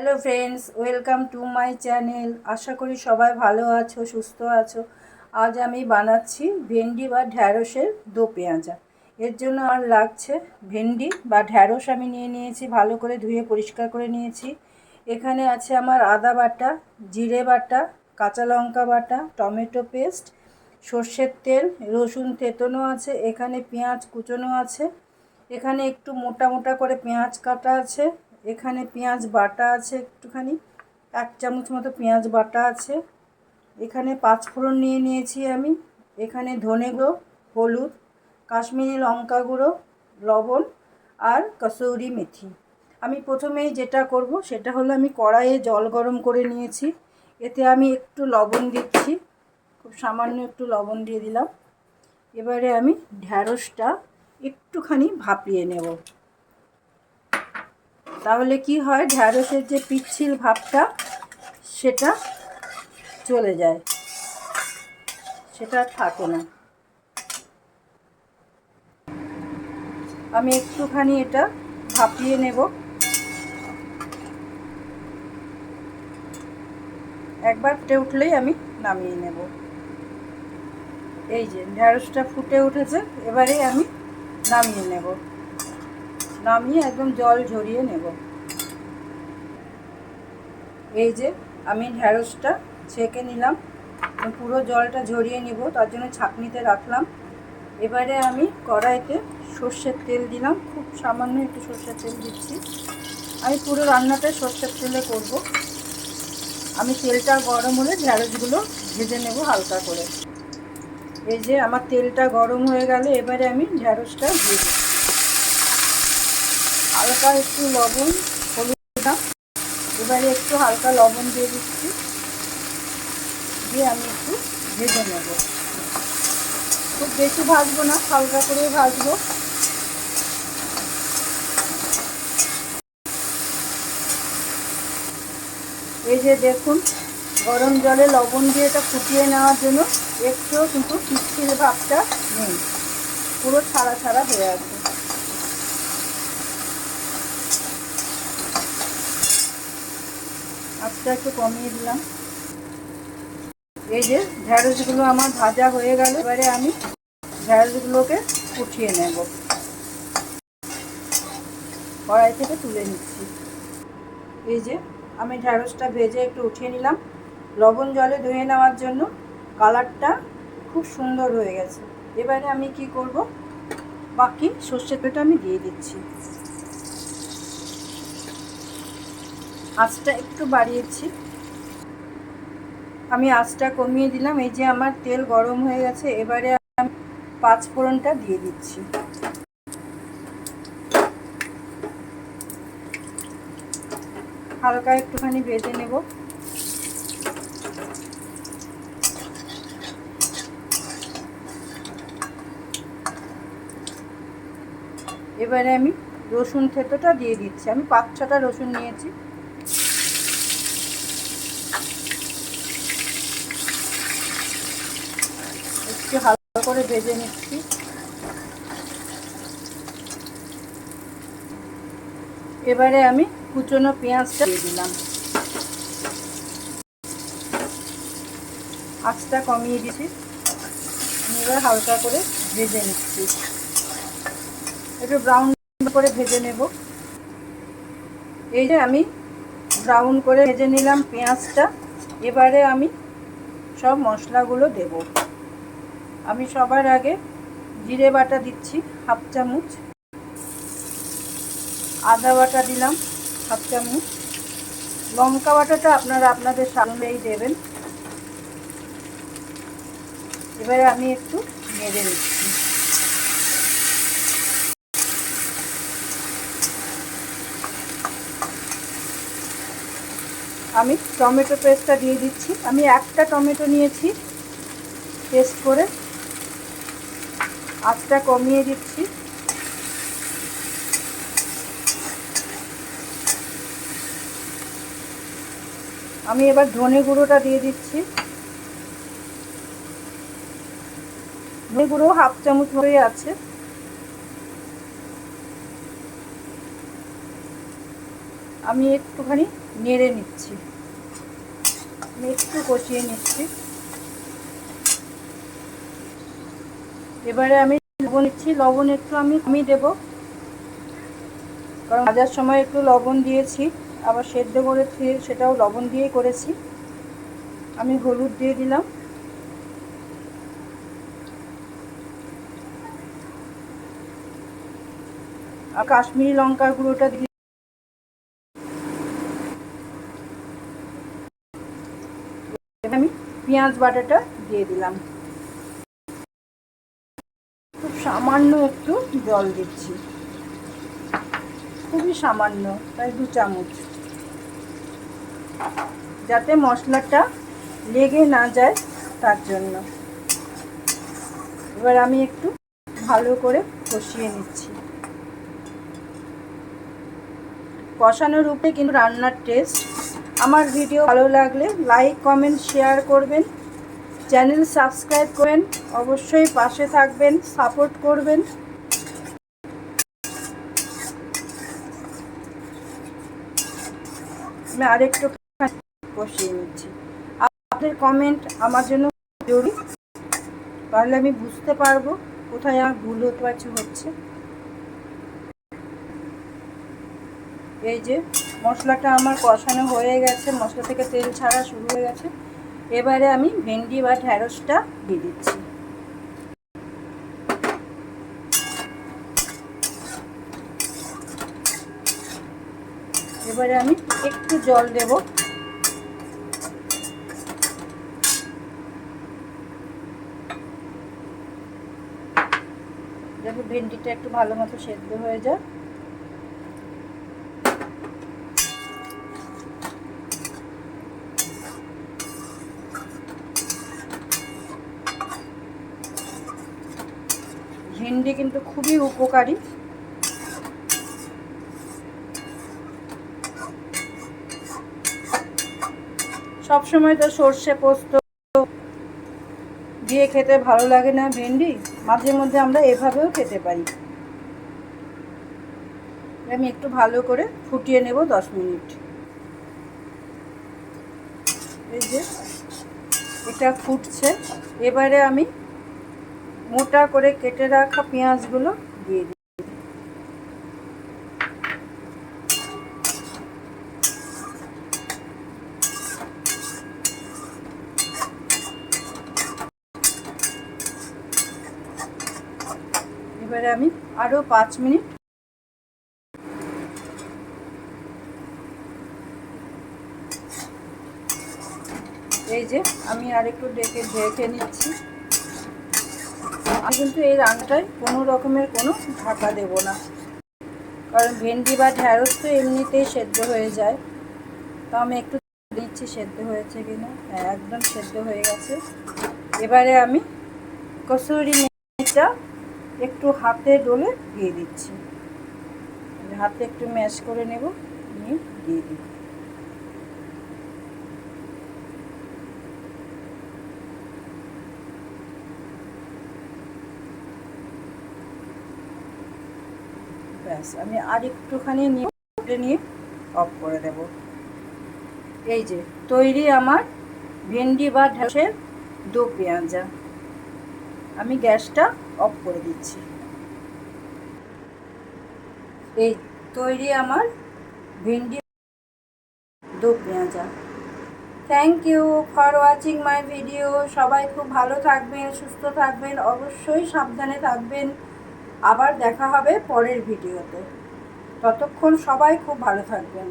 Hello friends welcome to my channel আশা করি সবাই ভালো আছো, সুস্থ আছো। আজ আমি বানাচ্ছি ভেন্ডি বা ঢ্যাঁড়সের দো পেঁয়াজা। এর জন্য আমার লাগছে ভেন্ডি বা ঢ্যাঁড়স আমি নিয়ে নিয়েছি, ভালো করে ধুয়ে পরিষ্কার করে নিয়েছি। এখানে আছে আমার আদা বাটা, জিরে বাটা, কাঁচা লঙ্কা বাটা, টমেটো পেস্ট, সর্ষের তেল, রসুন তেতনো আছে, এখানে পেঁয়াজ কুচোনো আছে। এখানে একটু মোটা মোটা করে পেঁয়াজ কাটা আছে। এখানে পেঁয়াজ বাটা আছে একটুখানি, এক চামচ মতো পেঁয়াজ বাটা আছে। এখানে পাঁচ ফোড়ন নিয়ে নিয়েছি আমি। এখানে ধনে গুঁড়ো, হলুদ, কাশ্মীরি লঙ্কা গুঁড়ো, লবণ আর কসৌরি মেথি। আমি প্রথমেই যেটা করব সেটা হলো আমি কড়াইয়ে জল গরম করে নিয়েছি। এতে আমি একটু লবণ দিচ্ছি, খুব সামান্য একটু লবণ দিয়ে দিলাম। এবারে আমি ঢ্যাঁড়সটা একটুখানি ভাপিয়ে নেব। তাহলে কি হয়, ঢ্যাঁড়সের যে পিচ্ছিল ভাবটা, সেটা চলে যায়। সেটা থাকে না। আমি একটুখানি এটা ভাপিয়ে নেব। একবার ফুটে উঠলেই আমি নামিয়ে নেব। এই যে, ঢ্যাঁড়সটা ফুটে উঠেছে, এবারে আমি নামিয়ে নেব। নামিয়ে একদম জল ঝরিয়ে নেব। এই যে আমি ঢ্যাঁড়সটা ছেঁকে নিলাম পুরো জলটা ঝরিয়ে নিব, তার জন্য ছাঁকনিতে রাখলাম। এবারে আমি কড়াইতে সর্ষের তেল দিলাম, খুব সামান্য একটু সর্ষের তেল দিচ্ছি। আমি পুরো রান্নাটা সর্ষের তেলে করব। আমি তেলটা গরম হলে ঢ্যাঁড়সগুলো ভেজে নেব হালকা করে। এই যে আমার তেলটা গরম হয়ে গেলে এবারে আমি ঢ্যাঁড়সটা ভেজে হালকা একটু লবণ হলুদ দিলাম এবারে একটু হালকা লবণ দিয়ে দিচ্ছি। দিয়ে আমি একটু ভেজে নেব। খুব বেশি ভাজবো না, হালকা করে ভাজবো। এই যে দেখুন, গরম জলে লবণ দিয়ে এটা ফুটিয়ে নেওয়ার জন্য একটু কিন্তু পিচ্ছিল ভাবটা নেই। পুরো ছাড়া ছাড়া হয়ে আছে। আজটা একটু কমিয়ে দিলাম। এই যে ঢ্যাঁড়সগুলো আমার ভাজা হয়ে গেল, এবারে আমি ঢ্যাঁড়সগুলোকে উঠিয়ে নেব। কড়াই থেকে তুলে নিচ্ছি। এই যে আমি ঢ্যাঁড়সটা ভেজে একটু উঠিয়ে নিলাম। লবণ জলে ধুয়ে নেওয়ার জন্য কালারটা খুব সুন্দর হয়ে গেছে। এবারে আমি কি করব? বাকি সর্ষের তেলটা আমি দিয়ে দিচ্ছি। আঁচটা একটু বাড়িয়েছি। আমি আঁচটা কমিয়ে দিলাম, এই যে আমার তেল গরম হয়ে গেছে, এবারে আমি পাঁচ ফোড়নটা দিয়ে দিচ্ছি। হালকা একটুখানি ভেজে নেব। এবারে আমি রসুন থেতোটা দিয়ে দিচ্ছি। আমি পাঁচ ছটা রসুন নিয়েছি। একটু হালকা করে ভেজে নিচ্ছি। এবারে আমি কুচনো পেঁয়াজটা দিয়ে দিলাম। আঁচটা কমিয়ে দিচ্ছি। এবার হালকা করে ভেজে নিচ্ছি। একটু ব্রাউন করে ভেজে নেব। এই যে আমি ব্রাউন করে ভেজে নিলাম পেঁয়াজটা। এবারে আমি সব মশলাগুলো দেব। আমি সবার আগে জিরে বাটা দিচ্ছি, হাফ চামচ। আদা বাটা দিলাম, হাফ চামচ। লঙ্কা বাটাটা আপনারা আপনাদের সামনেই দেবেন। এবারে আমি একটু নেড়ে নিচ্ছি। আমি টমেটো পেস্টটা দিয়ে দিচ্ছি। আমি একটা টমেটো নিয়েছি, পেস্ট করে আঁচটা কমিয়ে দিচ্ছি। আমি এবার ধনে গুঁড়োটা দিয়ে দিচ্ছি। ধনে গুঁড়ো হাফ চামচ মতোই আছে। আমি একটুখানি নেড়ে নিচ্ছি। একটু কষিয়ে নিচ্ছি। এবারে আমি লবণ নিচ্ছি লবণ একটু আমি আমি দেবো। কারণ ভাজার সময় একটু লবণ দিয়েছি। আবার সেদ্ধ করেছি সেটাও লবণ দিয়েই করেছি। আমি হলুদ দিয়ে দিলাম। আর কাশ্মীরি লঙ্কার গুঁড়োটা দিয়ে আমি পেঁয়াজ বাটাটা দিয়ে দিলাম। খুব সামান্য একটু জল দিচ্ছি। খুবই সামান্য, প্রায় দু চামচ। যাতে মশলাটা লেগে না যায় তার জন্য। এবার আমি একটু ভালো করে কষিয়ে নিচ্ছি। কষানোর উপরে কিন্তু রান্নার টেস্ট আমার ভিডিও ভালো লাগলে লাইক, কমেন্ট, শেয়ার করবেন। চ্যানেল সাবস্ক্রাইব করেন অবশ্যই পাশে থাকবেন, সাপোর্ট করবেন। আমি আরেকটু কষিয়ে নিচ্ছি। আপনাদের কমেন্ট আমার জন্য জরুরি। তাহলে আমি বুঝতে পারব কোথায় আমার ভুল হতে পারছে হচ্ছে। এই যে মশলাটা আমার কষানো হয়ে গেছে, মশলা থেকে তেল ছাড়া শুরু হয়ে গেছে। এবারে আমি ভেন্ডি বা ঢ্যাঁড়সটা দিয়ে দিচ্ছি। এবারে আমি একটু জল দেব। যাতে ভেন্ডিটা একটু ভালো মতো সেদ্ধ হয়ে যায় ভেন্ডি কিন্তু খুবই উপকারী। সবসময় তো সর্ষে পোস্ত দিয়ে খেতে ভালো লাগে না ভেন্ডি। মাঝে মধ্যে আমরা এভাবেও খেতে পারি। আমি একটু ভালো করে ফুটিয়ে নেব দশ মিনিট। এই যে, এটা ফুটছে। এবারে আমি মোটা করে কেটে রাখা পেঁয়াজগুলো দিয়ে দিই। এবারে আমি আরও পাঁচ মিনিট এই যে আমি আরেকটু ডেকে ঢেকে নিচ্ছি। আমি কিন্তু এই রান্নাটায় কোনো রকমের কোনো ঢাকা দেব না। কারণ ভেন্ডি বা ঢ্যাঁড়স তো এমনিতেই সেদ্ধ হয়ে যায়। তো আমি একটু দিচ্ছি, সেদ্ধ হয়েছে কিনা হ্যাঁ একদম সেদ্ধ হয়ে গেছে। এবারে আমি কসুরি মেথিটা একটু হাতে ডলে দিয়ে দিচ্ছি। হাতে একটু ম্যাশ করে নেব, নিয়ে দিয়ে দিই ব্যাস, আমি আর একটুখানি নিয়ে নিয়ে অফ করে দেব। এই যে, তৈরি আমার ভেন্ডি বা ঢেঁড়সের দু পেঁয়াজা। আমি গ্যাসটা অফ করে দিচ্ছি। এই, তৈরি আমার ভেন্ডি দু পেঁয়াজা। Thank you for watching my video সবাই খুব ভালো থাকবেন, সুস্থ থাকবেন, অবশ্যই সাবধানে থাকবেন। আবার দেখা হবে পরের ভিডিওতে। ততক্ষণ সবাই খুব ভালো থাকবেন।